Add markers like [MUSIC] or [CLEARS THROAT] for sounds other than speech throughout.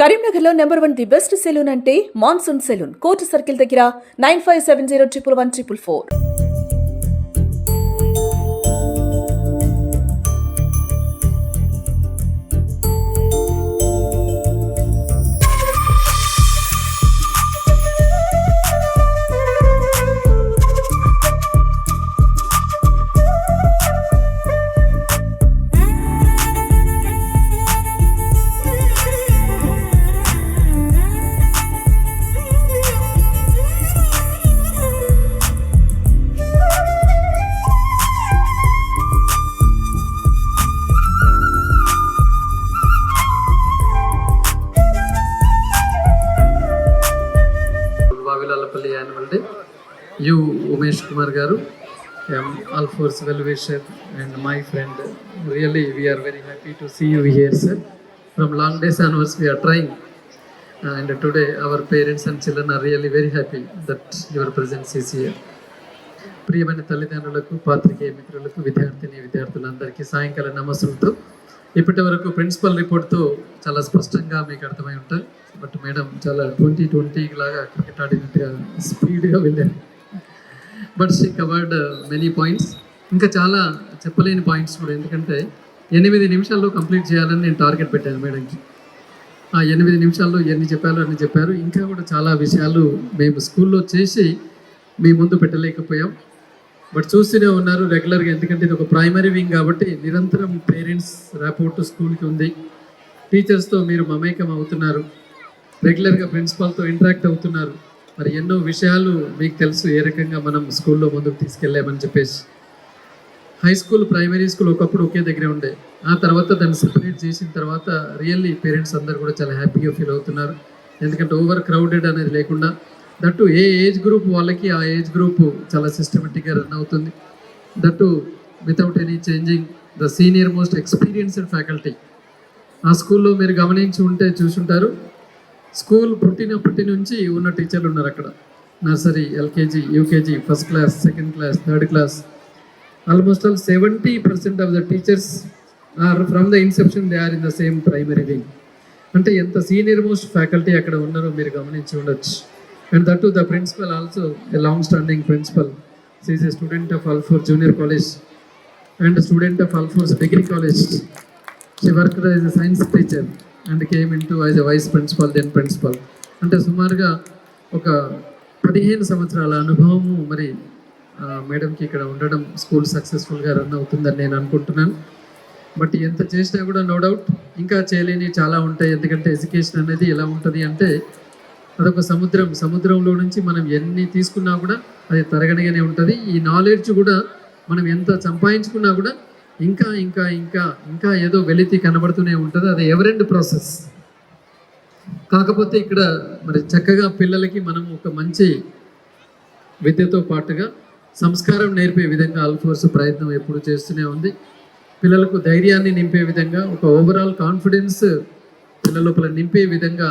కరీంనగర్లో number one the best salon అంటే monsoon salon. Court circle దగ్గర nine five seven zero triple one triple four. Um, Alphores my and my friend really very very happy to see you sir. From from long days we are trying and today our parents and children are really very happy that your presence is here. ప్రియమైన తల్లిదండ్రులకు పాత్రికేయ మిత్రులకు విద్యార్థిని విద్యార్థులందరికీ సాయంకాల నమస్సులతో ఇప్పటి వరకు principal రిపోర్ట్తో చాలా స్పష్టంగా మీకు అర్థమై ఉంటుంది బట్ మేడం చాలా ట్వంటీ ట్వంటీ లాగా క్రికెట్ ఆడినట్టుగా స్పీడ్గా వెళ్ళారు but she covered many points ఇంకా చాలా చెప్పలేని పాయింట్స్ కూడా. ఎందుకంటే ఎనిమిది నిమిషాల్లో కంప్లీట్ చేయాలని నేను టార్గెట్ పెట్టాను మేడంకి ఆ ఎనిమిది నిమిషాల్లో ఎన్ని చెప్పాలో అన్ని చెప్పారు. ఇంకా కూడా చాలా విషయాలు మేము స్కూల్లో చేసి మీ ముందు పెట్టలేకపోయాం. బట్ చూస్తూనే ఉన్నారు రెగ్యులర్గా ఎందుకంటే ఇది ఒక ప్రైమరీ వింగ్ కాబట్టి నిరంతరం పేరెంట్స్ ర్యాపోర్ట్ స్కూల్కి ఉంది. టీచర్స్తో మీరు మమేకం అవుతున్నారు. రెగ్యులర్గా ప్రిన్సిపాల్తో ఇంటరాక్ట్ అవుతున్నారు. మరి ఎన్నో విషయాలు మీకు తెలుసు ఏ రకంగా మనం స్కూల్లో ముందుకు తీసుకెళ్ళామని చెప్పేసి. హై స్కూల్ ప్రైమరీ స్కూల్ ఒకప్పుడు ఒకే దగ్గరే ఉండే. ఆ తర్వాత దాన్ని సెపరేట్ చేసిన తర్వాత రియల్లీ పేరెంట్స్ అందరు కూడా చాలా హ్యాపీగా ఫీల్ అవుతున్నారు. ఎందుకంటే ఓవర్ క్రౌడెడ్ అనేది లేకుండా. దట్టు ఏ ఏజ్ గ్రూప్ వాళ్ళకి ఆ ఏజ్ గ్రూప్ చాలా సిస్టమేటిక్గా రన్ అవుతుంది. That without any changing the senior most experienced faculty ఆ స్కూల్లో మీరు గమనించి ఉంటే చూసుంటారు. స్కూల్ పుట్టినప్పటి నుంచి ఉన్న టీచర్లు ఉన్నారు అక్కడ. Nursery LKG UKG first class second class third class. Almost all seventy percent of the teachers are from the inception they are in the same primary wing అంటే ఎంత సీనియర్ మోస్ట్ ఫ్యాకల్టీ అక్కడ ఉన్నారో మీరు గమనించి ఉండొచ్చు. And that the principal also a long standing principal she's a student of Alphores junior college and student of Alphores degree college she work as a science teacher and came in to as a vice principal then principal అంటే సుమారుగా ఒక పదిహేను సంవత్సరాల అనుభవము మరి ఆ, మేడంకి ఇక్కడ ఉండడం స్కూల్ సక్సెస్ఫుల్గా రన్ అవుతుందని నేను అనుకుంటున్నాను. బట్ ఎంత చేసినా కూడా నో డౌట్ ఇంకా చేయలేని చాలా ఉంటాయి. ఎందుకంటే ఎడ్యుకేషన్ అనేది ఎలా ఉంటుంది అంటే అదొక సముద్రం. సముద్రంలో నుంచి మనం ఎన్ని తీసుకున్నా కూడా అది తరగనిగానే ఉంటుంది. ఈ నాలెడ్జ్ కూడా మనం ఎంత సంపాదించుకున్నా కూడా ఇంకా ఇంకా ఇంకా ఇంకా ఏదో వెలితి కనబడుతూనే ఉంటుంది. అది ఎవరెండ్ ప్రాసెస్ కాకపోతే ఇక్కడ మరి చక్కగా పిల్లలకి మనం ఒక మంచి విద్యతో పాటుగా సంస్కారం నేర్పే విధంగా అల్ఫోర్స్ ప్రయత్నం ఎప్పుడు చేస్తూనే ఉంది. పిల్లలకు ధైర్యాన్ని నింపే విధంగా ఒక ఓవరాల్ కాన్ఫిడెన్స్ పిల్లల లోపల నింపే విధంగా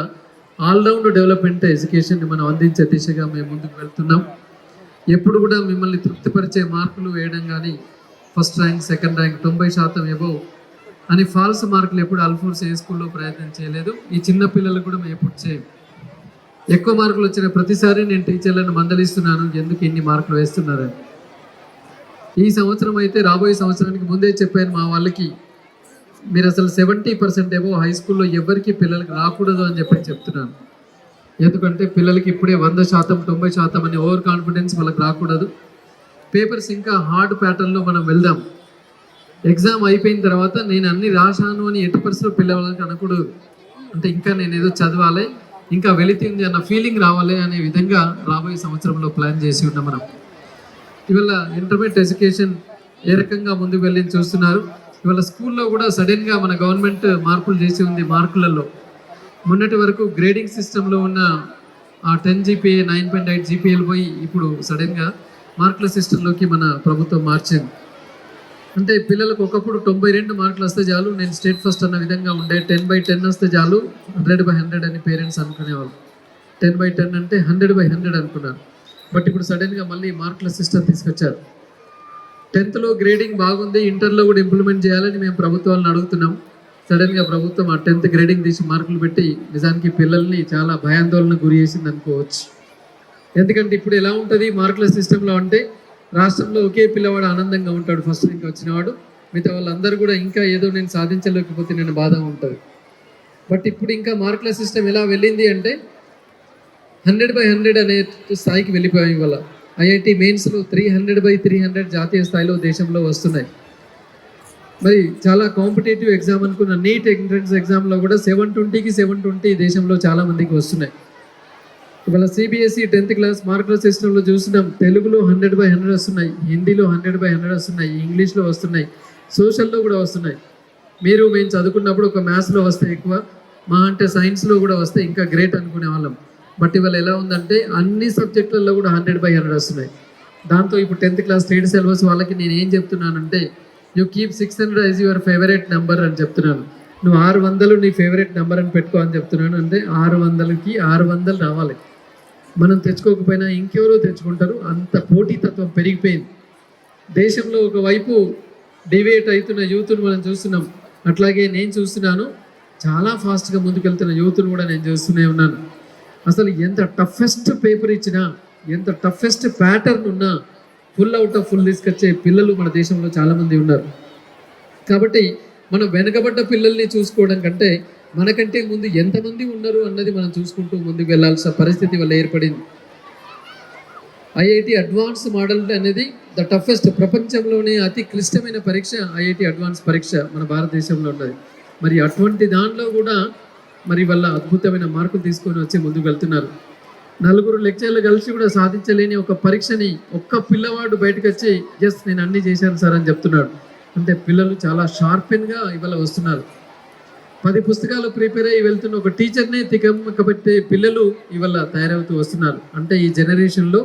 ఆల్రౌండ్ డెవలప్మెంట్ ఎడ్యుకేషన్ని మనం అందించే దిశగా మేము ముందుకు వెళ్తున్నాం. ఎప్పుడు కూడా మిమ్మల్ని తృప్తిపరిచే మార్కులు వేయడం కానీ ఫస్ట్ ర్యాంక్ సెకండ్ ర్యాంక్ తొంభై శాతం ఎబో అని ఫాల్స్ మార్కులు ఎప్పుడు అల్ఫోర్స్ ఏ స్కూల్లో ప్రయత్నం చేయలేదు. ఈ చిన్న పిల్లలు కూడా మేము ఎప్పుడు చేయం. ఎక్కువ మార్కులు వచ్చిన ప్రతిసారి నేను టీచర్లను మందలిస్తున్నాను. ఎందుకు ఇన్ని మార్కులు వేస్తున్నారని ఈ సంవత్సరం అయితే రాబోయే సంవత్సరానికి ముందే చెప్పాను మా వాళ్ళకి మీరు అసలు సెవెంటీ పర్సెంట్ ఏమో హై స్కూల్లో ఎవరికి పిల్లలకి రాకూడదు అని చెప్పి చెప్తున్నాను. ఎందుకంటే పిల్లలకి ఇప్పుడే వంద శాతం తొంభై శాతం అనే ఓవర్ కాన్ఫిడెన్స్ వాళ్ళకి రాకూడదు. పేపర్స్ ఇంకా హార్డ్ ప్యాటర్న్లో మనం వెళ్దాం. ఎగ్జామ్ అయిపోయిన తర్వాత నేను అన్ని రాశాను అని ఎట్టి పరిస్థితుల్లో పిల్లలకి అనకూడదు. అంటే ఇంకా నేను ఏదో చదవాలి ఇంకా వెళుతుంది అన్న ఫీలింగ్ రావాలి అనే విధంగా రాబోయే సంవత్సరంలో ప్లాన్ చేసి ఉన్నాం మనం. ఇవాళ ఇంటర్మీడియట్ ఎడ్యుకేషన్ ఏ రకంగా ముందుకు వెళ్ళి చూస్తున్నారు. ఇవాళ స్కూల్లో కూడా సడన్గా మన గవర్నమెంట్ మార్పులు చేసి ఉంది మార్కులలో. మొన్నటి వరకు గ్రేడింగ్ సిస్టంలో ఉన్న ఆ ten GPA nine point eight జీపీఏలు పోయి ఇప్పుడు సడన్గా మార్కుల సిస్టంలోకి మన ప్రభుత్వం మార్చింది. అంటే పిల్లలకు ఒకప్పుడు తొంభై రెండు మార్కులు వస్తే చాలు నేను స్టేట్ ఫస్ట్ అన్న విధంగా ఉండే టెన్ బై టెన్ వస్తే చాలు హండ్రెడ్ బై హండ్రెడ్ అని పేరెంట్స్ అనుకునేవాళ్ళు. టెన్ బై టెన్ అంటే హండ్రెడ్ బై హండ్రెడ్ అనుకున్నారు. బట్ ఇప్పుడు సడన్గా మళ్ళీ మార్కుల సిస్టమ్ తీసుకొచ్చారు. టెన్త్లో గ్రేడింగ్ బాగుంది ఇంటర్లో కూడా ఇంప్లిమెంట్ చేయాలని మేము ప్రభుత్వాలను అడుగుతున్నాం. సడన్గా ప్రభుత్వం ఆ టెన్త్ గ్రేడింగ్ తీసి మార్కులు పెట్టి నిజానికి పిల్లల్ని చాలా భయాందోళన గురి చేసింది అనుకోవచ్చు. ఎందుకంటే ఇప్పుడు ఎలా ఉంటుంది? మార్కుల సిస్టంలో అంటే రాష్ట్రంలో ఒకే పిల్లవాడు ఆనందంగా ఉంటాడు ఫస్ట్ ర్యాంక్ వచ్చినవాడు. మిగతా వాళ్ళందరూ కూడా ఇంకా ఏదో నేను సాధించలేకపోతే నేను బాధ ఉంటుంది. బట్ ఇప్పుడు ఇంకా మార్కుల సిస్టమ్ ఎలా వెళ్ళింది అంటే హండ్రెడ్ బై హండ్రెడ్ అనే స్థాయికి వెళ్ళిపోయాం ఇవాళ. ఐఐటి మెయిన్స్లో three hundred by three hundred జాతీయ స్థాయిలో దేశంలో వస్తున్నాయి. మరి చాలా కాంపిటేటివ్ ఎగ్జామ్ అనుకున్న నీట్ ఎంట్రన్స్ ఎగ్జామ్లో కూడా సెవెన్ ట్వంటీకి సెవెన్ ట్వంటీ దేశంలో చాలా మందికి వస్తున్నాయి. ఇవాళ సిబిఎస్ఈ టెన్త్ క్లాస్ మార్కుల సిస్టంలో చూసినాం తెలుగులో హండ్రెడ్ బై హండ్రెడ్ వస్తున్నాయి హిందీలో హండ్రెడ్ బై హండ్రెడ్ వస్తున్నాయి ఇంగ్లీష్లో వస్తున్నాయి సోషల్లో కూడా వస్తున్నాయి. మీరు మేము చదువుకున్నప్పుడు ఒక మ్యాథ్స్లో వస్తే ఎక్కువ మా అంటే సైన్స్లో కూడా వస్తే ఇంకా గ్రేట్ అనుకునే వాళ్ళం. బట్ ఇవాళ ఎలా ఉందంటే అన్ని సబ్జెక్టులలో కూడా హండ్రెడ్ బై హండ్రెడ్ వస్తున్నాయి. దాంతో ఇప్పుడు టెన్త్ క్లాస్ స్టేట్ సిలబస్ వాళ్ళకి నేను ఏం చెప్తున్నానంటే you keep six hundred is your favourite number అని చెప్తున్నాను. నువ్వు ఆరు వందలు నీ ఫేవరెట్ నెంబర్ అని పెట్టుకో అని చెప్తున్నాను అంటే ఆరు వందలకి ఆరు వందలు రావాలి. మనం తెచ్చుకోకపోయినా ఇంకెవరో తెచ్చుకుంటారు. అంత పోటీతత్వం పెరిగిపోయింది. దేశంలో ఒకవైపు డివేట్ అవుతున్న యూత్ను మనం చూస్తున్నాం. అట్లాగే నేను చూస్తున్నాను చాలా ఫాస్ట్గా ముందుకెళ్తున్న యూత్ను కూడా నేను చూస్తూనే ఉన్నాను. అసలు ఎంత టఫెస్ట్ పేపర్ ఇచ్చినా ఎంత టఫెస్ట్ ప్యాటర్న్ ఉన్నా ఫుల్ అవుట్ ఆఫ్ ఫుల్ తీసుకొచ్చే పిల్లలు మన దేశంలో చాలామంది ఉన్నారు. కాబట్టి మనం వెనకబడ్డ పిల్లల్ని చూసుకోవడం కంటే మనకంటే ముందు ఎంతమంది ఉన్నారు అన్నది మనం చూసుకుంటూ ముందుకు వెళ్ళాల్సిన పరిస్థితి వల్ల ఏర్పడింది. ఐఐటి అడ్వాన్స్ మోడల్ అనేది ద టఫెస్ట్ ప్రపంచంలోనే అతి క్లిష్టమైన పరీక్ష ఐఐటి అడ్వాన్స్ పరీక్ష మన భారతదేశంలో ఉన్నది. మరి అటువంటి దానిలో కూడా మరి వల్ల అద్భుతమైన మార్కులు తీసుకొని వచ్చి ముందుకు వెళ్తున్నారు. నలుగురు లెక్చర్లు కలిసి కూడా సాధించలేని ఒక పరీక్షని ఒక్క పిల్లవాడు బయటకు వచ్చి ఎస్ నేను అన్ని చేశాను సార్ అని చెప్తున్నాడు. అంటే పిల్లలు చాలా షార్పెన్గా ఇవాళ వస్తున్నారు. పది పుస్తకాలు ప్రిపేర్ అయ్యి వెళ్తున్న ఒక టీచర్నే తికమకబెట్టే పిల్లలు ఇవాళ తయారవుతూ వస్తున్నారు. అంటే ఈ జనరేషన్లో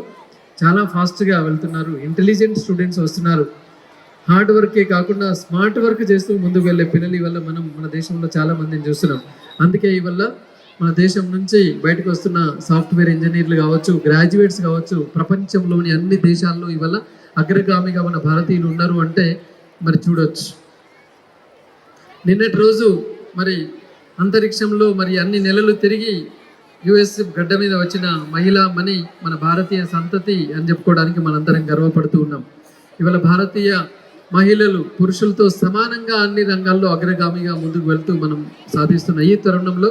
చాలా ఫాస్ట్గా వెళ్తున్నారు. ఇంటెలిజెంట్ స్టూడెంట్స్ వస్తున్నారు. హార్డ్ వర్కే కాకుండా స్మార్ట్ వర్క్ చేస్తూ ముందుకు వెళ్ళే పిల్లలు ఇవల్ల మనం మన దేశంలో చాలా మందిని చూస్తున్నాం. అందుకే ఇవల్ల మన దేశం నుంచి బయటకు వస్తున్న సాఫ్ట్వేర్ ఇంజనీర్లు కావచ్చు గ్రాడ్యుయేట్స్ కావచ్చు ప్రపంచంలోని అన్ని దేశాల్లో ఇవల్ల అగ్రగామిగా మన భారతీయులు ఉన్నారు అంటే మరి చూడవచ్చు నిన్నటి రోజు మరి అంతరిక్షంలో మరి అన్ని నెలలు తిరిగి యుఎస్ గడ్డ మీద వచ్చిన మహిళా మణి మన భారతీయ సంతతి అని చెప్పుకోవడానికి మనందరం గర్వపడుతూ ఉన్నాం. ఇవాళ భారతీయ మహిళలు పురుషులతో సమానంగా అన్ని రంగాల్లో అగ్రగామిగా ముందుకు వెళ్తూ మనం సాధిస్తున్న ఈ తరుణంలో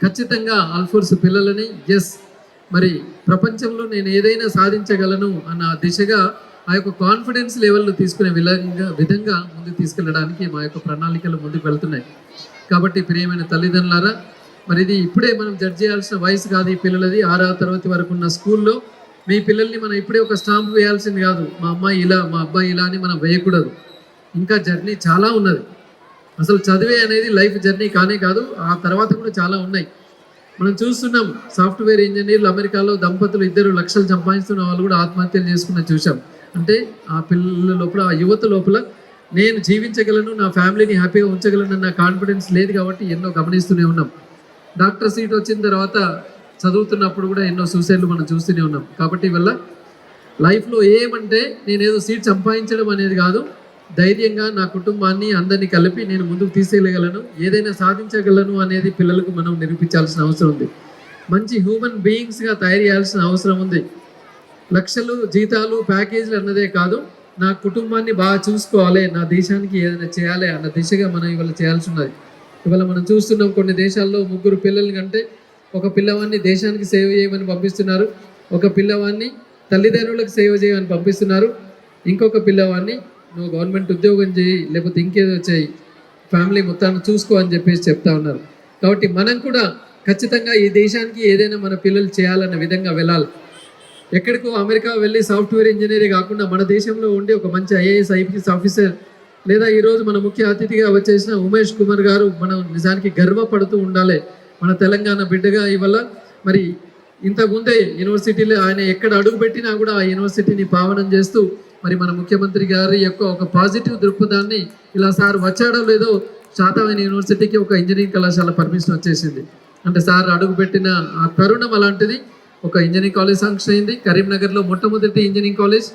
ఖచ్చితంగా ఆల్ఫోర్స్ పిల్లలని ఎస్ మరి ప్రపంచంలో నేను ఏదైనా సాధించగలను అన్న దిశగా ఆ యొక్క కాన్ఫిడెన్స్ లెవెల్ను తీసుకునే విధంగా విధంగా ముందుకు తీసుకెళ్ళడానికి మా యొక్క ప్రణాళికలు ముందుకు వెళ్తున్నాయి. కాబట్టి ప్రియమైన తల్లిదండ్రులారా మరి ఇది ఇప్పుడే మనం జడ్జ్ చేయాల్సిన వయసు కాదు ఈ పిల్లలది. ఆరవ తరగతి వరకు ఉన్న స్కూల్లో మీ పిల్లల్ని మనం ఇప్పుడే ఒక స్టాంప్ వేయాల్సింది కాదు. మా అమ్మాయి ఇలా మా అబ్బాయి ఇలా అని మనం వేయకూడదు. ఇంకా జర్నీ చాలా ఉన్నది. అసలు చదివే అనేది లైఫ్ జర్నీ కానే కాదు ఆ తర్వాత కూడా చాలా ఉన్నాయి. మనం చూస్తున్నాం సాఫ్ట్వేర్ ఇంజనీర్లు అమెరికాలో దంపతులు ఇద్దరు లక్షలు సంపాదిస్తున్న వాళ్ళు కూడా ఆత్మహత్యలు చేసుకున్న చూసాం అంటే ఆ పిల్లల లోపల ఆ యువత లోపల నేను జీవించగలను నా ఫ్యామిలీని హ్యాపీగా ఉంచగలను నా కాన్ఫిడెన్స్ లేదు కాబట్టి ఎన్నో గమనిస్తూనే ఉన్నాం. డాక్టర్ సీట్ వచ్చిన తర్వాత చదువుతున్నప్పుడు కూడా ఎన్నో సూసైడ్లు మనం చూస్తూనే ఉన్నాం. కాబట్టి వల్ల లైఫ్లో ఏమంటే నేను ఏదో సీట్ సంపాదించడం అనేది కాదు. ధైర్యంగా నా కుటుంబాన్ని అందరినీ కలిపి నేను ముందుకు తీసుకెళ్ళగలను ఏదైనా సాధించగలను అనేది పిల్లలకు మనం నిరూపించాల్సిన అవసరం ఉంది. మంచి హ్యూమన్ బీయింగ్స్గా తయారు చేయాల్సిన అవసరం ఉంది. లక్షలు జీతాలు ప్యాకేజీలు అన్నదే కాదు. నా కుటుంబాన్ని బాగా చూసుకోవాలి నా దేశానికి ఏదైనా చేయాలి అన్న దిశగా మనం ఇవాళ చేయాల్సి ఉన్నది. ఇవాళ మనం చూస్తున్నాం కొన్ని దేశాల్లో ముగ్గురు పిల్లల కంటే ఒక పిల్లవాడిని దేశానికి సేవ చేయమని పంపిస్తున్నారు ఒక పిల్లవాడిని తల్లిదండ్రులకు సేవ చేయమని పంపిస్తున్నారు ఇంకొక పిల్లవాడిని నువ్వు గవర్నమెంట్ ఉద్యోగం చేయి లేకపోతే ఇంకేదో చేయి ఫ్యామిలీ మొత్తాన్ని చూసుకో అని చెప్పేసి చెప్తా ఉన్నారు. కాబట్టి మనం కూడా ఖచ్చితంగా ఈ దేశానికి ఏదైనా మన పిల్లలు చేయాలన్న విధంగా వెళ్ళాలి. ఎక్కడికో అమెరికా వెళ్ళి సాఫ్ట్వేర్ ఇంజనీరింగ్ కాకుండా మన దేశంలో ఉండి ఒక మంచి ఐఏఎస్ ఐపీఎస్ ఆఫీసర్ లేదా ఈరోజు మన ముఖ్య అతిథిగా వచ్చేసిన ఉమేష్ కుమార్ గారు మనం నిజానికి గర్వపడుతూ ఉండాలి. మన తెలంగాణ బిడ్డగా ఇవల్ల మరి ఇంతకుముందే యూనివర్సిటీలో ఆయన ఎక్కడ అడుగు పెట్టినా కూడా ఆ యూనివర్సిటీని పావనం చేస్తూ మరి మన ముఖ్యమంత్రి గారి యొక్క ఒక పాజిటివ్ దృక్పథాన్ని ఇలా సార్ వచ్చాడో లేదో శాతమైన యూనివర్సిటీకి ఒక ఇంజనీరింగ్ కళాశాల పర్మిషన్ వచ్చేసింది. అంటే సార్ అడుగు పెట్టిన ఆ తరుణం అలాంటిది. ఒక ఇంజనీరింగ్ కాలేజ్ శాంక్షన్ అయింది. కరీంనగర్లో మొట్టమొదటి ఇంజనీరింగ్ కాలేజ్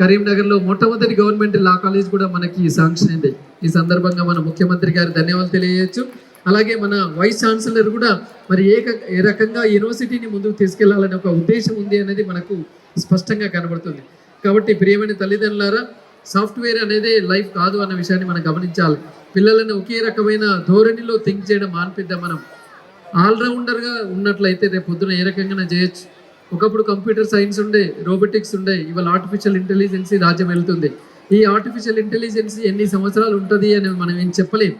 కరీంనగర్లో మొట్టమొదటి గవర్నమెంట్ లా కాలేజ్ కూడా మనకి శాంక్షన్ అయింది. ఈ సందర్భంగా మన ముఖ్యమంత్రి గారి ధన్యవాదాలు తెలియజేయచ్చు. అలాగే మన వైస్ ఛాన్సలర్ కూడా మరి ఏ ఏ రకంగా యూనివర్సిటీని ముందుకు తీసుకెళ్ళాలనే ఒక ఉద్దేశం ఉంది అనేది మనకు స్పష్టంగా కనబడుతుంది. కాబట్టి ప్రియమైన తల్లిదండ్రులారా సాఫ్ట్వేర్ అనేది లైఫ్ కాదు అన్న విషయాన్ని మనం గమనించాలి. పిల్లలను ఒకే రకమైన ధోరణిలో థింక్ చేయడం మానిపిద్దాం మనం. ఆల్రౌండర్గా ఉన్నట్లయితే రేపు పొద్దున ఏ రకంగా చేయొచ్చు ఒకప్పుడు కంప్యూటర్ సైన్స్ ఉండే రోబోటిక్స్ ఉండే ఇవాళ ఆర్టిఫిషియల్ ఇంటెలిజెన్సీ రాజ్యం వెళ్తుంది. ఈ ఆర్టిఫిషియల్ ఇంటెలిజెన్సీ ఎన్ని సంవత్సరాలు ఉంటుంది అని మనం ఏం చెప్పలేం.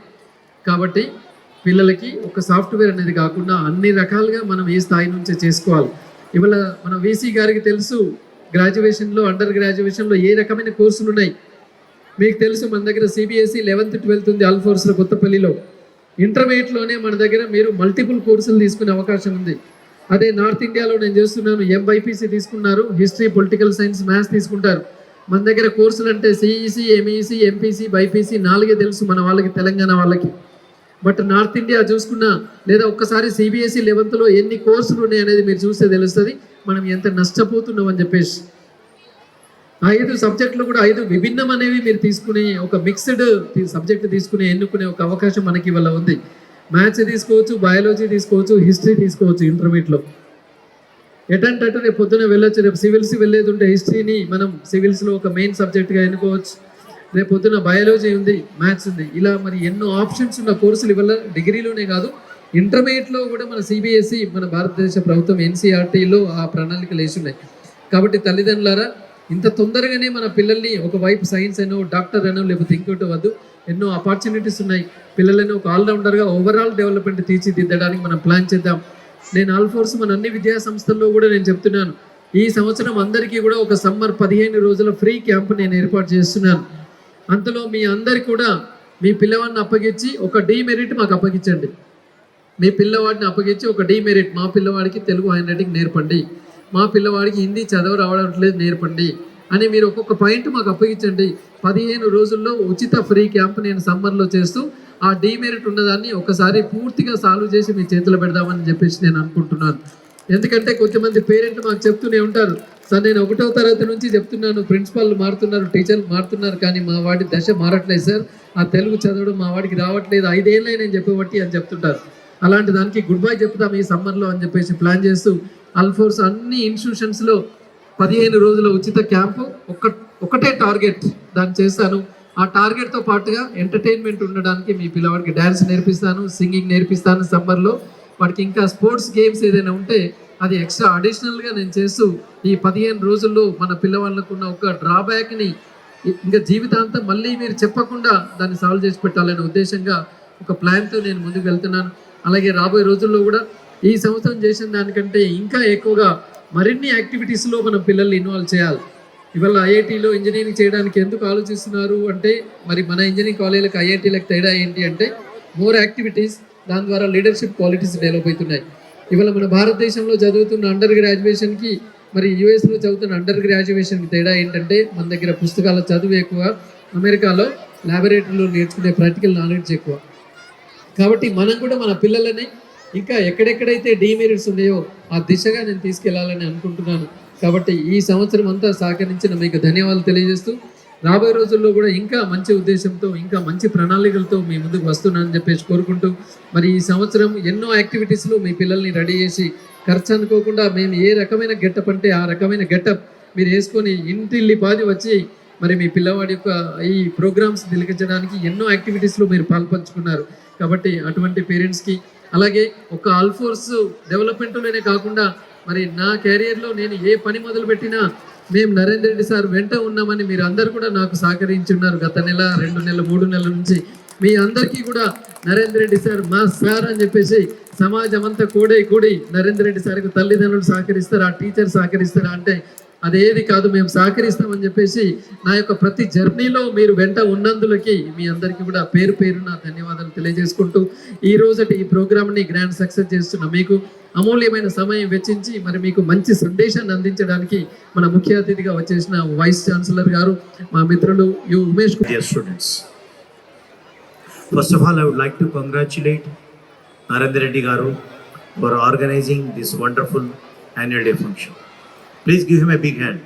కాబట్టి పిల్లలకి ఒక సాఫ్ట్వేర్ అనేది కాకుండా అన్ని రకాలుగా మనం ఏ స్థాయి నుంచే చేసుకోవాలి. ఇవాళ మన వీసీ గారికి తెలుసు గ్రాడ్యుయేషన్లో అండర్ గ్రాడ్యుయేషన్లో ఏ రకమైన కోర్సులు ఉన్నాయి మీకు తెలుసు మన దగ్గర సిబిఎస్ఈ లెవెన్త్ ట్వెల్త్ ఉంది ఆల్ఫోర్స్లో కొత్తపల్లిలో. ఇంటర్మీడియట్లోనే మన దగ్గర మీరు మల్టిపుల్ కోర్సులు తీసుకునే అవకాశం ఉంది. అదే నార్త్ ఇండియాలో నేను చేస్తున్నాను. ఎంబైపీసీ తీసుకున్నారు. హిస్టరీ పొలిటికల్ సైన్స్ మ్యాథ్స్ తీసుకుంటారు. మన దగ్గర కోర్సులు అంటే CEC CEC MEC MPC BiPC నాలుగే తెలుసు మన వాళ్ళకి తెలంగాణ వాళ్ళకి. బట్ నార్త్ ఇండియా చూసుకున్నా లేదా ఒక్కసారి సిబిఎస్ఈ లెవెన్త్లో ఎన్ని కోర్సులు ఉన్నాయి అనేది మీరు చూస్తే తెలుస్తుంది. మనం ఎంత నష్టపోతున్నాం అని చెప్పేసి. ఐదు సబ్జెక్టులు కూడా ఐదు విభిన్నం అనేవి మీరు తీసుకునే ఒక మిక్స్డ్ సబ్జెక్ట్ తీసుకునే ఎన్నుకునే ఒక అవకాశం మనకి ఇవాళ ఉంది. మ్యాథ్స్ తీసుకోవచ్చు బయాలజీ తీసుకోవచ్చు హిస్టరీ తీసుకోవచ్చు ఇంటర్మీడియట్లో ఎటంటే అటు రేపు పొద్దున వెళ్ళొచ్చు రేపు సివిల్స్ వెళ్ళేది ఉంటే హిస్టరీని మనం సివిల్స్లో ఒక మెయిన్ సబ్జెక్ట్గా ఎన్నుకోవచ్చు. రేపు పొద్దున బయాలజీ ఉంది మ్యాథ్స్ ఉంది. ఇలా మరి ఎన్నో ఆప్షన్స్ ఉన్న కోర్సులు ఇవాళ డిగ్రీలోనే కాదు ఇంటర్మీడియట్లో కూడా మన సిబిఎస్ఈ మన భారతదేశ ప్రభుత్వం ఎన్సీఆర్టీలో ఆ ప్రణాళికలు వేసి ఉన్నాయి. కాబట్టి తల్లిదండ్రులారా ఇంత తొందరగానే మన పిల్లల్ని ఒకవైపు సైన్స్ అనో డాక్టర్ అనో లేకపోతే ఇంకోటి వద్దు ఎన్నో ఆపర్చునిటీస్ ఉన్నాయి. పిల్లలను ఒక ఆల్రౌండర్గా ఓవరాల్ డెవలప్మెంట్ తీర్చిదిద్దడానికి మనం ప్లాన్ చేద్దాం. నేను ఆల్ఫోర్స్ మన అన్ని విద్యా సంస్థల్లో కూడా నేను చెప్తున్నాను. ఈ సంవత్సరం అందరికీ కూడా ఒక సమ్మర్ పదిహేను రోజుల ఫ్రీ క్యాంప్ నేను ఏర్పాటు చేస్తున్నాను. అంతలో మీ అందరు కూడా మీ పిల్లవాడిని అప్పగించి ఒక డీమెరిట్ మాకు అప్పగించండి. మీ పిల్లవాడిని అప్పగించి ఒక డీమెరిట్ మా పిల్లవాడికి తెలుగు హ్యాండ్ రైటింగ్ నేర్పండి. మా పిల్లవాడికి హిందీ చదవ రావట్లేదు నేర్పండి అని మీరు ఒక్కొక్క పాయింట్ మాకు అప్పగించండి. పదిహేను రోజుల్లో ఉచిత ఫ్రీ క్యాంప్ నేను సమ్మర్లో చేస్తూ ఆ డీమెరిట్ ఉన్నదాన్ని ఒకసారి పూర్తిగా సాల్వ్ చేసి మీ చేతిలో పెడదామని చెప్పేసి నేను అనుకుంటున్నాను. ఎందుకంటే కొంతమంది పేరెంట్లు మాకు చెప్తూనే ఉంటారు. సార్ నేను ఒకటో తరగతి నుంచి చెప్తున్నాను ప్రిన్సిపాల్ మారుతున్నారు టీచర్లు మారుతున్నారు కానీ మా వాడి దశ మారట్లేదు సార్. ఆ తెలుగు చదవడం మా వాడికి రావట్లేదు ఐదేళ్ళే నేను చెప్పబట్టి అని చెప్తుంటారు. అలాంటి దానికి గుడ్ బై చెప్తాం ఈ సమ్మర్లో అని చెప్పేసి ప్లాన్ చేస్తూ అల్ఫోర్స్ అన్ని ఇన్స్టిట్యూషన్స్లో పదిహేను రోజుల ఉచిత క్యాంపు. ఒక ఒకటే టార్గెట్ దాన్ని చేస్తాను. ఆ టార్గెట్తో పాటుగా ఎంటర్టైన్మెంట్ ఉండడానికి మీ పిల్లవాడికి డ్యాన్స్ నేర్పిస్తాను సింగింగ్ నేర్పిస్తాను సమ్మర్లో వాడికి ఇంకా స్పోర్ట్స్ గేమ్స్ ఏదైనా ఉంటే అది ఎక్స్ట్రా అడిషనల్గా నేను చేస్తూ ఈ పదిహేను రోజుల్లో మన పిల్లవాళ్ళకు ఉన్న ఒక డ్రాబ్యాక్ని ఇంకా జీవితాంతం మళ్ళీ మీరు చెప్పకుండా దాన్ని సాల్వ్ చేసి పెట్టాలనే ఉద్దేశంగా ఒక ప్లాన్తో నేను ముందుకు వెళ్తున్నాను. అలాగే రాబోయే రోజుల్లో కూడా ఈ సంవత్సరం చేసిన దానికంటే ఇంకా ఎక్కువగా మరిన్ని యాక్టివిటీస్లో మనం పిల్లల్ని ఇన్వాల్వ్ చేయాలి. ఇవాళ ఐఐటీలో ఇంజనీరింగ్ చేయడానికి ఎందుకు ఆలోచిస్తున్నారు అంటే మరి మన ఇంజనీరింగ్ కాలేజీలకు ఐఐటీలకు తేడా ఏంటి అంటే మోర్ యాక్టివిటీస్ దాని ద్వారా లీడర్షిప్ క్వాలిటీస్ డెవలప్ అవుతున్నాయి. ఇవాళ మన భారతదేశంలో చదువుతున్న అండర్ గ్రాడ్యుయేషన్కి మరి యూఎస్లో చదువుతున్న అండర్ గ్రాడ్యుయేషన్కి తేడా ఏంటంటే మన దగ్గర పుస్తకాల చదువు ఎక్కువ అమెరికాలో ల్యాబొరేటరీలో నేర్చుకునే ప్రాక్టికల్ నాలెడ్జ్ ఎక్కువ. కాబట్టి మనం కూడా మన పిల్లలని ఇంకా ఎక్కడెక్కడైతే డీమెరిట్స్ ఉన్నాయో ఆ దిశగా నేను తీసుకెళ్ళాలని అనుకుంటున్నాను. కాబట్టి ఈ సంవత్సరం అంతా సహకరించిన మీకు ధన్యవాదాలు తెలియజేస్తూ రాబోయే రోజుల్లో కూడా ఇంకా మంచి ఉద్దేశంతో ఇంకా మంచి ప్రణాళికలతో మీ ముందుకు వస్తున్నానని చెప్పేసి కోరుకుంటూ మరి ఈ సంవత్సరం ఎన్నో యాక్టివిటీస్లో మీ పిల్లల్ని రెడీ చేసి ఖర్చు అనుకోకుండా మేము ఏ రకమైన గెటప్ అంటే ఆ రకమైన గెటప్ మీరు వేసుకొని ఇంటిల్లి పాది వచ్చి మరి మీ పిల్లవాడి యొక్క ఈ ప్రోగ్రామ్స్ నిలిగించడానికి ఎన్నో యాక్టివిటీస్లో మీరు పాల్పంచుకున్నారు. కాబట్టి అటువంటి పేరెంట్స్కి అలాగే ఒక ఆల్ఫోర్స్ డెవలప్మెంట్లోనే కాకుండా మరి నా కెరియర్లో నేను ఏ పని మొదలు పెట్టినా మేము నరేంద్ర రెడ్డి సార్ వెంట ఉన్నామని మీరు అందరు కూడా నాకు సహకరించున్నారు గత నెల రెండు నెలలు మూడు నెలల నుంచి మీ అందరికీ కూడా నరేంద్ర రెడ్డి సార్ మా సార్ అని చెప్పేసి సమాజం అంతా కూడే కూడి నరేంద్ర రెడ్డి సార్కి తల్లిదండ్రులు సహకరిస్తారా టీచర్ సహకరిస్తారా అంటే అదేది కాదు మేము సహకరిస్తామని చెప్పేసి నా యొక్క ప్రతి జర్నీలో మీరు వెంట ఉన్నందులకి మీ అందరికీ కూడా పేరు పేరున ధన్యవాదాలు తెలియజేసుకుంటూ ఈ రోజటి ఈ ప్రోగ్రామ్ని గ్రాండ్ సక్సెస్ చేస్తున్న మీకు అమూల్యమైన సమయం వెచ్చించి మరి మీకు మంచి సందేశాన్ని అందించడానికి మన ముఖ్య అతిథిగా వచ్చేసిన వైస్ ఛాన్సలర్ గారు మా మిత్రులు U Umesh students first of all I would like to congratulate to Reddy గారు for organizing this wonderful annual day function. Please give him a big hand.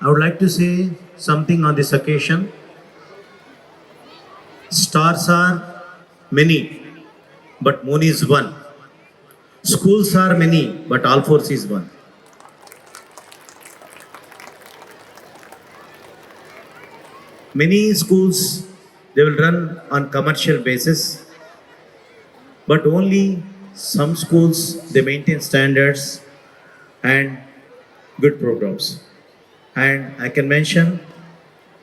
I would like to say something on this occasion. Stars are many, but moon is one. Schools are many, but all force is one. Many schools they will run on commercial basis, but only some schools they maintain standards and good programs. And I can mention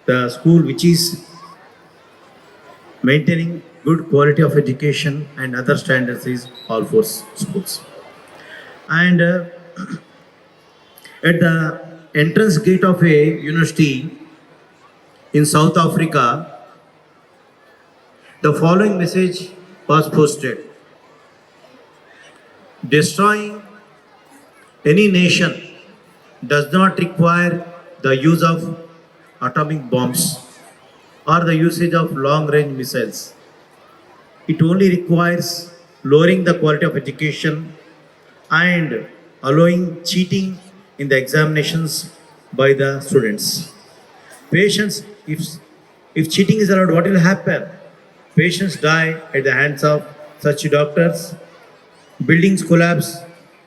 the school which is maintaining good quality of education and other standards is all four schools. And uh, [CLEARS THROAT] at the entrance gate of a university in South Africa, the following message was posted Destroying any nation does not require the use of atomic bombs or the usage of long range missiles. It only requires lowering the quality of education and allowing cheating in the examinations by the students. Patients, if, if cheating is allowed, what will happen? Patients die at the hands of such doctors, buildings collapse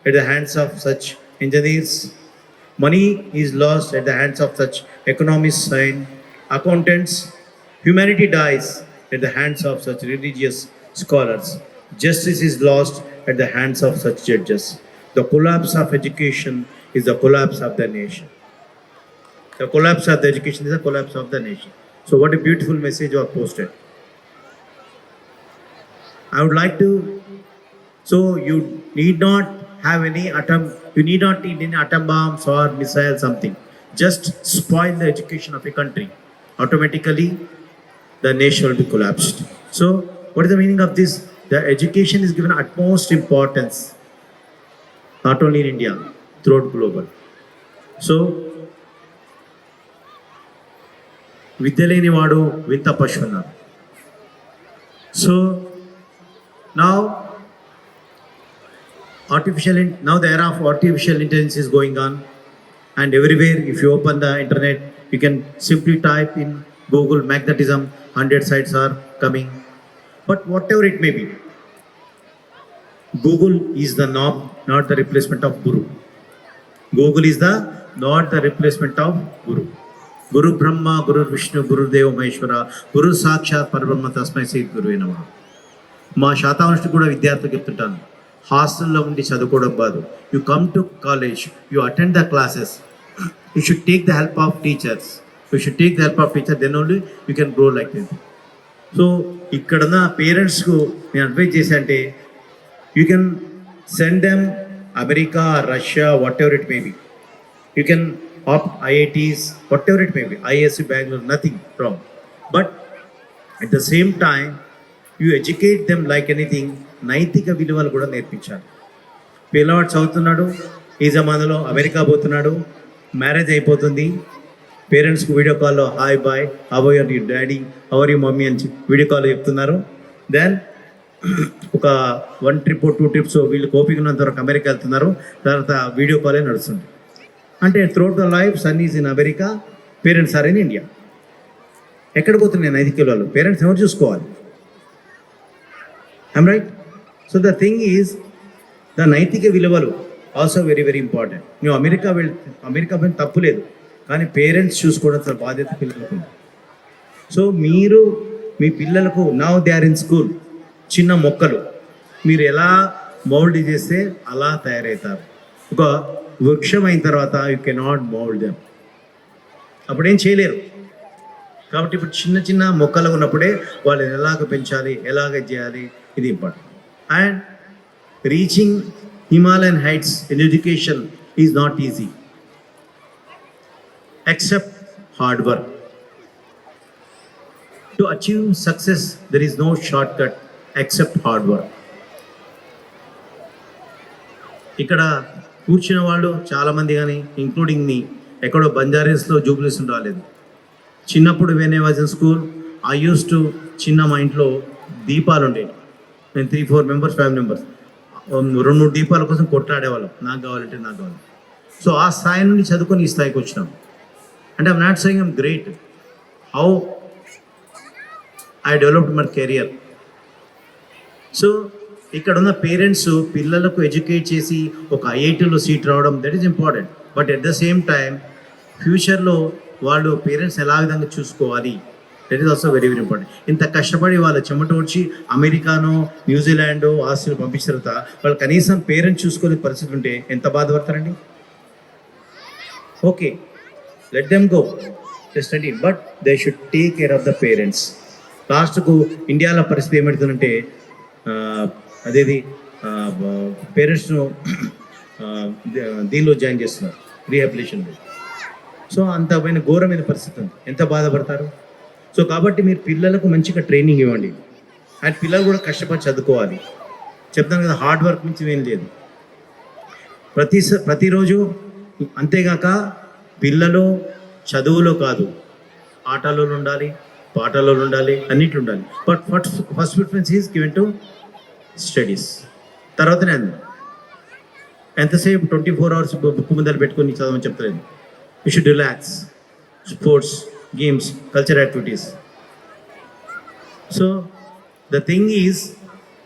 at the hands of such engineers, money is lost at the hands of such economists and accountants, humanity dies at the hands of such religious scholars, justice is lost at the hands of such judges. The collapse of education is the collapse of the nation. The collapse of the education is the collapse of the nation. So, what a beautiful message you have posted. I would like to. So, you need not have any atom. You need not need any atom bombs or missile something. Just spoil the education of a country. Automatically, the nation will be collapsed. So, what is the meaning of this? The education is given utmost importance, not only in India, throughout global. So, విద్య లేనివాడు వింత పశువు అన్నారు so now Artificial in, now the era of artificial intelligence is going on and everywhere if you open the internet you can simply type in google magnetism 100 sites are coming but whatever it may be google is the knob not the replacement of guru google is the not the replacement of guru గురు బ్రహ్మ గురు విష్ణు గురుదేవ మహేశ్వర గురు సాక్షాత్ పరబ్రహ్మ తస్మై శ్రీ గురువే నమః మా శాతానుష్టి కూడా విద్యార్థులకు చెప్తుంటాను హాస్టల్లో ఉండి చదువుకోవడం కాదు. You come to college you attend the classes you should take the help of teachers you should take the help of teacher then only you can grow like this so ఇక్కడున్న పేరెంట్స్కు నేను అడ్వైజ్ చేశా అంటే you can send them America Russia whatever it may be can opt IITs whatever it may be ISC Bengaluru nothing wrong. But at the same time you educate them like anything నైతిక విలువలు కూడా నేర్పించాలి. పిల్లవాడు చదువుతున్నాడు ఈ America పోతున్నాడు marriage అయిపోతుంది. పేరెంట్స్కి వీడియో కాల్లో hi bye how are your you daddy how are you mummy అని వీడియో కాల్ చెప్తున్నారు. దెన్ ఒక వన్ ట్రిప్ టూ ట్రిప్స్ వీళ్ళు ఓపిక ఉన్నంత వరకు అమెరికా వెళ్తున్నారు. తర్వాత వీడియో కాలే నడుస్తుంది. అంటే throughout the life son is in America parents are in India ఎక్కడ పోతున్నాయి నైతిక విలువలు? పేరెంట్స్ ఎవరు చూసుకోవాలి? I'm right so the thing is the నైతిక విలువలు ఆల్సో వెరీ వెరీ ఇంపార్టెంట్ మేము అమెరికా వెళ్ అమెరికా పోయిన తప్పు లేదు కానీ పేరెంట్స్ చూసుకోవడం బాధ్యత పిల్లలకు సో మీరు మీ పిల్లలకు now they are in school చిన్న మొక్కలు మీరు ఎలా మౌల్డ్ చేస్తే అలా తయారవుతారు. ఒక వృక్షం అయిన తర్వాత యూ కెనాట్ మౌల్డ్ దెమ్ అప్పుడేం చేయలేరు. కాబట్టి ఇప్పుడు చిన్న చిన్న మొక్కలు ఉన్నప్పుడే వాళ్ళని ఎలాగ పెంచాలి ఎలాగ చేయాలి ఇది important and reaching Himalayan heights in education is not easy except hard work to achieve success there is no shortcut except hard work ఇక్కడ కూర్చున్న వాళ్ళు చాలామంది కానీ ఇంక్లూడింగ్ మీ ఎక్కడో బంజారీస్లో జూబ్లీస్ రాలేదు చిన్నప్పుడు when school I use to చిన్న మా ఇంట్లో దీపాలు ఉండేవి. నేను three four members five members రెండు మూడు దీపాల కోసం కొట్లాడేవాళ్ళం. నాకు కావాలంటే నాకు కావాలి. సో ఆ స్థాయి నుండి చదువుకొని ఈ స్థాయికి వచ్చినాం. అంటే I'm not saying I'm great how I developed my career so ఇక్కడ ఉన్న పేరెంట్స్ పిల్లలకు ఎడ్యుకేట్ చేసి ఒక ఐఐటీలో సీట్ రావడం that is important but at the same time ఫ్యూచర్లో వాళ్ళు పేరెంట్స్ ఎలా విధంగా చూసుకోవాలి? That is also very very important ఇంత కష్టపడి వాళ్ళ చెమట వచ్చి అమెరికానో న్యూజిలాండ్ ఆస్ట్రేలియా పంపించిన తర్వాత వాళ్ళు కనీసం పేరెంట్స్ చూసుకునే పరిస్థితి ఉంటే ఎంత బాధపడతారండి? Okay let them go study but they should take care of the parents లాస్ట్కు ఇండియాలో పరిస్థితి ఏమవుతుందంటే అదేది? పేరెంట్స్ను దీనిలో జాయిన్ చేస్తున్నారు. రీహాబిలిటేషన్లో సో అంత పైన ఘోరమైన పరిస్థితి ఉంది. ఎంత బాధపడతారు? సో కాబట్టి మీరు పిల్లలకు మంచిగా ట్రైనింగ్ ఇవ్వండి. అండ్ పిల్లలు కూడా కష్టపడి చదువుకోవాలి. చెప్తాను కదా హార్డ్ వర్క్ నుంచి ఏం లేదు. ప్రతి ప్రతిరోజు అంతేగాక పిల్లలు చదువులో కాదు. ఆటలలో ఉండాలి పాటలలో ఉండాలి అన్నిట్లో ఉండాలి. But first first preference is given to studies తర్వాతనే నేను ఎంతసేపు ట్వంటీ ఫోర్ అవర్స్ బుక్ ముందర పెట్టుకొని చదవమని చెప్తలేదు. You should relax sports games culture activities so the thing is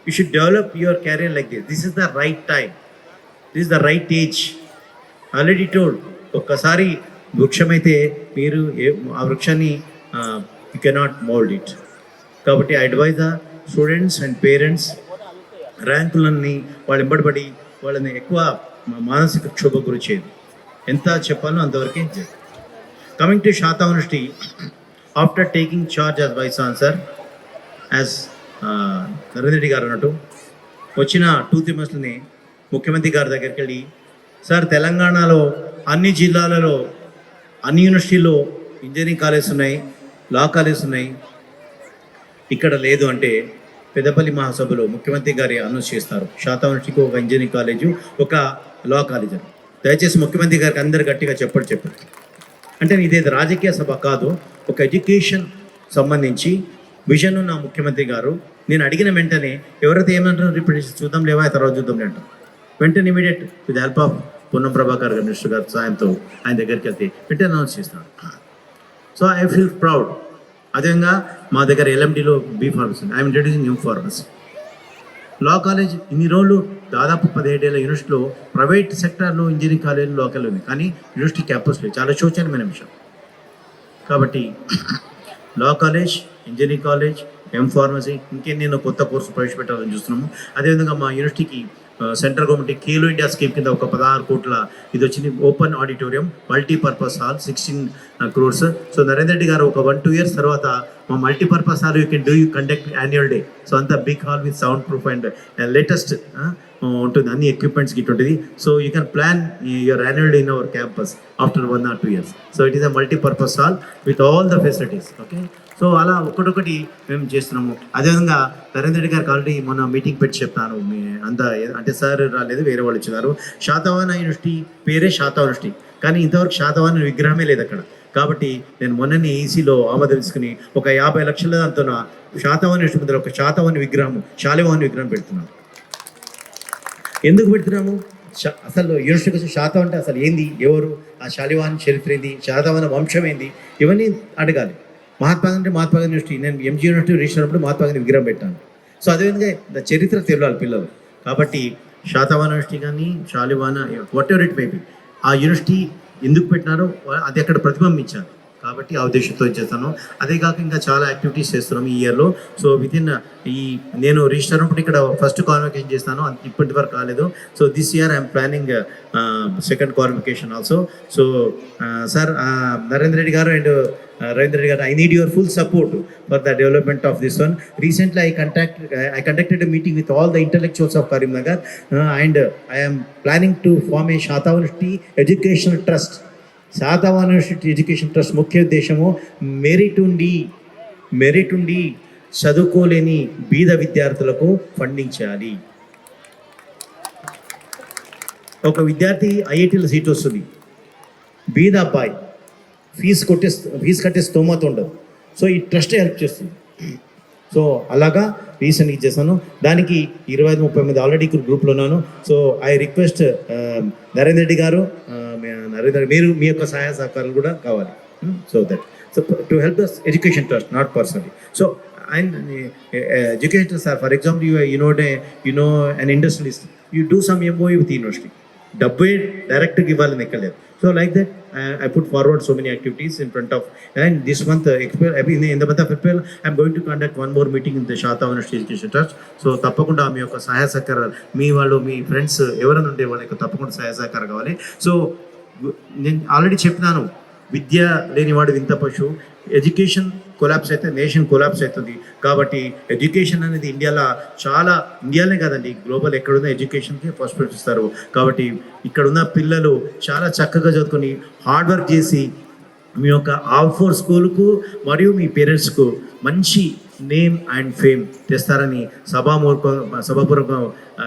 you should develop your career like this this is the right time this is the right age already told ఒక్కసారి వృక్షమైతే మీరు ఏ ఆ వృక్షాన్ని you cannot mould it కాబట్టి I advise the students and parents ర్యాంకులన్నీ వాళ్ళు ఎంబడిపడి వాళ్ళని ఎక్కువ మానసిక క్షోభ గురి చేయదు. ఎంత చెప్పాలో అంతవరకే coming to శాతా university after taking charge as vice answer as Narendra Reddy garu అన్నట్టు వచ్చిన టూ త్రీ మంత్స్ని ముఖ్యమంత్రి గారి దగ్గరికి వెళ్ళి సార్ తెలంగాణలో అన్ని జిల్లాలలో అన్ని యూనివర్సిటీలో ఇంజనీరింగ్ కాలేజ్ ఉన్నాయి లా కాలేజ్ ఉన్నాయి. ఇక్కడ లేదు అంటే పెద్దపల్లి మహాసభలో ముఖ్యమంత్రి గారి అనౌన్స్ చేస్తారు. శాతా యూనివర్సిటీకి ఒక ఇంజనీరింగ్ కాలేజు ఒక లా కాలేజ్ అని. దయచేసి ముఖ్యమంత్రి గారికి అందరు గట్టిగా చెప్పండి చెప్పండి. అంటే ఇదేది రాజకీయ సభ కాదు ఒక ఎడ్యుకేషన్ సంబంధించి విజన్ ఉన్న ముఖ్యమంత్రి గారు. నేను అడిగిన వెంటనే ఎవరైతే ఏమంటారు రిప్రజెంట్ చూద్దాం లేవా తర్వాత చూద్దాం అంటారు వెంటనే immediate with help of Ponnam Prabhakar garu minister garu సాయంతో ఆయన దగ్గరికి వెళ్తే వెంటనే అనౌన్స్ చేస్తాడు. సో ఐ ఫీల్ ప్రౌడ్ అదేవిధంగా మా దగ్గర ఎల్ఎండిలో B pharmacy I'm introducing new pharmacy law college ఇన్ని రోజులు దాదాపు పదిహేడేళ్ళ యూనివర్సిటీలో ప్రైవేట్ సెక్టార్లో ఇంజనీరింగ్ కాలేజ్ లోకల్ ఉంది కానీ యూనివర్సిటీ క్యాంపస్ లేదు చాలా శోచనీయమైన విషయం. కాబట్టి [CLEARS THROAT] law college engineering college M pharmacy ఇంకెన్నెన్నో కొత్త కోర్సు ప్రవేశపెట్టాలని చూస్తున్నాము. అదేవిధంగా మా యూనివర్సిటీకి central government Khelo India scheme కింద ఒక పదహారు కోట్ల ఇది వచ్చింది. Open auditorium multipurpose hall sixteen crores so Narendra Reddy garu ఒక వన్ టూ ఇయర్స్ తర్వాత మా multipurpose hall you can do you conduct annual day so అంత big hall with soundproof and latest ఉంటుంది. అన్ని ఎక్విప్మెంట్స్ గిట్ ఉంటుంది so you can plan your annual day in our campus after one or two years so it is a multipurpose hall with all the facilities okay so అలా ఒక్కటొకటి మేము చేస్తున్నాము. అదేవిధంగా నరేంద్ర రెడ్డి గారికి ఆల్రెడీ మొన్న మీటింగ్ పెట్టి చెప్తాను మీ అంత అంటే సార్ రాలేదు వేరే వాళ్ళు ఇచ్చినారు. శాతవాహన యూనివర్సిటీ పేరే శాతా కానీ ఇంతవరకు శాతవాహన విగ్రహమే లేదు అక్కడ. కాబట్టి నేను మొన్ననే ఈసీలో ఆమోదించుకుని ఒక యాభై లక్షల దాంతో శాతవాహన యూనివర్సిటీ ముందర ఒక శాతవాహన విగ్రహం శాలివాహన విగ్రహం పెడుతున్నాను ఎందుకు పెడుతున్నాము? అసలు యూనివర్సిటీ శాతం అంటే అసలు ఏంది? ఎవరు? ఆ శాలివాహన చరిత్ర ఏంది? శాతవాహన వంశం ఏంది? ఇవన్నీ అడగాలి. మహాత్మా గాంధీ మహాత్మా గాంధీ యూనివర్సిటీ. నేను ఎంజీ యూనివర్సిటీ రిజిస్టర్ అయినప్పుడు మహాత్మా గాంధీ విగ్రహం పెట్టాను. సో అదేవిధంగా ద చరిత్ర తెలియాలి పిల్లలు. కాబట్టి శాతవాహన యూనివర్సిటీ కానీ Shalivahana whatever it maybe ఆ యూనివర్సిటీ ఎందుకు పెట్టినారో అది అక్కడ ప్రతిబింబించాలి కాబట్టి ఆ ఉద్దేశంతో చేస్తాను అదే కాక ఇంకా చాలా యాక్టివిటీస్ చేస్తున్నాం ఈ ఇయర్లో సో విత్ ఇన్ ఈ నేను రిజిస్టర్ అయినప్పుడు ఇక్కడ ఫస్ట్ కాన్వకేషన్ చేస్తాను. అంత ఇప్పటి వరకు కాలేదు so this year I'm planning second convocation also so sir Narendra Reddy garu and Ravindra Reddy garu I need your full support for the development of this one recently I contact I conducted meeting with all the intellectuals of Karimnagar and I'm planning to form a శాతా university educational trust Satavahana university education trust ముఖ్య ఉద్దేశము merit ఉండి merit ఉండి చదువుకోలేని బీద విద్యార్థులకు funding చేయాలి. ఒక విద్యార్థి ఐఐటీలో seat వస్తుంది. బీద అబ్బాయి ఫీజు కొట్టే ఫీజు కట్టే స్తోమత ఉండదు. సో ఈ ట్రస్ట్ హెల్ప్ చేస్తుంది. సో అలాగా రీసెంట్ ఇచ్చేసాను. దానికి ఇరవై ఐదు ముప్పై మంది ఆల్రెడీ ఇక్కడ గ్రూప్లో ఉన్నాను. So I request Narendra Reddy garu Narendra మీరు మీ యొక్క సహాయ సహకారాలు కూడా కావాలి. So that so to help this education trust not personally. So I education sir for example you you know they you know an industrialist you do some MO with university డబ్బే డైరెక్ట్గా ఇవ్వాలని ఎక్కలేదు so like that I put forward so many activities in front of and this month expire in the month of April I'm going to conduct one more meeting in the శాతా education trust so తప్పకుండా మీ యొక్క సహాయ సహకారాలు మీ వాళ్ళు మీ friends ఎవరైనా ఉంటే వాళ్ళకి తప్పకుండా సహాయ సహకారం కావాలి. సో నేను ఆల్రెడీ చెప్పినాను విద్య లేనివాడు వింత పశువు ఎడ్యుకేషన్ కొలాప్స్ అయితే నేషన్ కొలాప్స్ అవుతుంది. కాబట్టి ఎడ్యుకేషన్ అనేది ఇండియాలో చాలా ఇండియానే కాదండి గ్లోబల్ ఎక్కడున్న ఎడ్యుకేషన్కి ఫస్ట్ ప్రిఫరెన్స్ ఇస్తారు కాబట్టి ఇక్కడున్న పిల్లలు చాలా చక్కగా చదువుకొని హార్డ్ వర్క్ చేసి మీ యొక్క ఆఫ్ ఫోర్ స్కూల్కు మరియు మీ పేరెంట్స్కు మంచి నేమ్ అండ్ ఫేమ్ తెస్తారని సభామూర్ఖ సభాపూర్వకం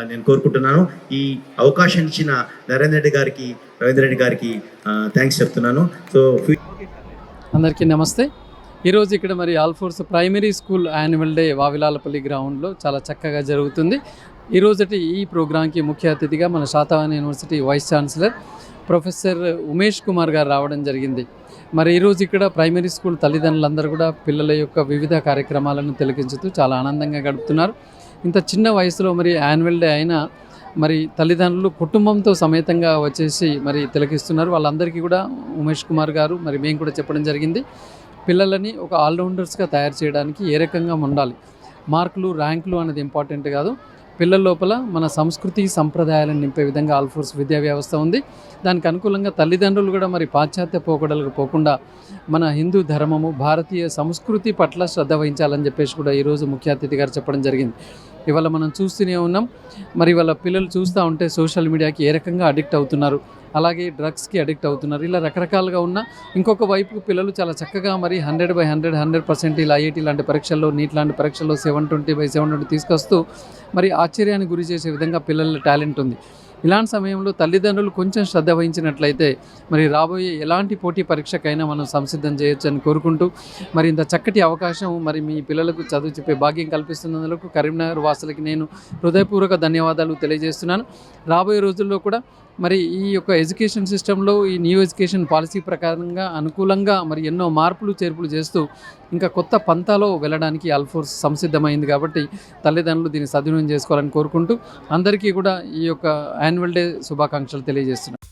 నేను కోరుకుంటున్నాను. ఈ అవకాశం ఇచ్చిన నరేంద్ర రెడ్డి గారికి రవీంద్ర రెడ్డి గారికి థ్యాంక్స్ చెప్తున్నాను. సో అందరికీ నమస్తే. ఈరోజు ఇక్కడ మరి Alphores primary school annual day Vavilalapalli గ్రౌండ్లో చాలా చక్కగా జరుగుతుంది. ఈ రోజుటి ఈ ప్రోగ్రాంకి ముఖ్య అతిథిగా మన Satavahana university vice chancellor professor Umesh Kumar garu రావడం జరిగింది. మరి ఈరోజు ఇక్కడ ప్రైమరీ స్కూల్ తల్లిదండ్రులందరూ కూడా పిల్లల యొక్క వివిధ కార్యక్రమాలను తిలకించుతూ చాలా ఆనందంగా గడుపుతున్నారు. ఇంత చిన్న వయసులో మరి యాన్యువల్ డే అయినా మరి తల్లిదండ్రులు కుటుంబంతో సమేతంగా వచ్చేసి మరి తిలకిస్తున్నారు. వాళ్ళందరికీ కూడా ఉమేష్ కుమార్ గారు మరి మేము కూడా చెప్పడం జరిగింది. పిల్లలని ఒక ఆల్రౌండర్స్గా తయారు చేయడానికి ఏ రకంగా ఉండాలి? మార్కులు ర్యాంకులు అనేది ఇంపార్టెంట్ కాదు. పిల్లల లోపల మన సంస్కృతి సంప్రదాయాలను నింపే విధంగా ఆల్ఫోర్స్ విద్యా వ్యవస్థ ఉంది. దానికి అనుకూలంగా తల్లిదండ్రులు కూడా మరి పాశ్చాత్య పోకడలకు పోకుండా మన హిందూ ధర్మము భారతీయ సంస్కృతి పట్ల శ్రద్ధ వహించాలని చెప్పేసి కూడా ఈరోజు ముఖ్య అతిథి గారు చెప్పడం జరిగింది. ఇవాళ మనం చూస్తూనే ఉన్నాం. మరి వాళ్ళ పిల్లలు చూస్తూ ఉంటే సోషల్ మీడియాకి ఏ రకంగా అడిక్ట్ అవుతున్నారు? అలాగే డ్రగ్స్కి అడిక్ట్ అవుతున్నారు. ఇలా రకరకాలుగా ఉన్న ఇంకొక వైపు పిల్లలు చాలా చక్కగా మరి hundred by hundred hundred percent ఇలా ఐఐటీ లాంటి పరీక్షల్లో నీట్ లాంటి పరీక్షల్లో seven twenty by seven twenty తీసుకొస్తూ మరి ఆశ్చర్యానికి గురి చేసే విధంగా పిల్లల టాలెంట్ ఉంది. ఇలాంటి సమయంలో తల్లిదండ్రులు కొంచెం శ్రద్ధ వహించినట్లయితే మరి రాబోయే ఎలాంటి పోటీ పరీక్షకైనా మనం సంసిద్ధం చేయొచ్చు అని కోరుకుంటూ మరి ఇంత చక్కటి అవకాశం మరి మీ పిల్లలకు చదువు చెప్పే భాగ్యం కల్పిస్తున్నందుకు కరీంనగర్ వాసులకి నేను హృదయపూర్వక ధన్యవాదాలు తెలియజేస్తున్నాను. రాబోయే రోజుల్లో కూడా మరి ఈ యొక్క ఎడ్యుకేషన్ సిస్టంలో ఈ న్యూ ఎడ్యుకేషన్ పాలసీ ప్రకారంగా అనుకూలంగా మరి ఎన్నో మార్పులు చేర్పులు చేస్తూ ఇంకా కొత్త పంతాలో వెళ్ళడానికి అల్ఫోర్స్ సంసిద్ధమైంది కాబట్టి తల్లిదండ్రులు దీన్ని సద్వినియోగం చేసుకోవాలని కోరుకుంటూ అందరికీ కూడా ఈ యొక్క యాన్యువల్ డే శుభాకాంక్షలు తెలియజేస్తున్నాను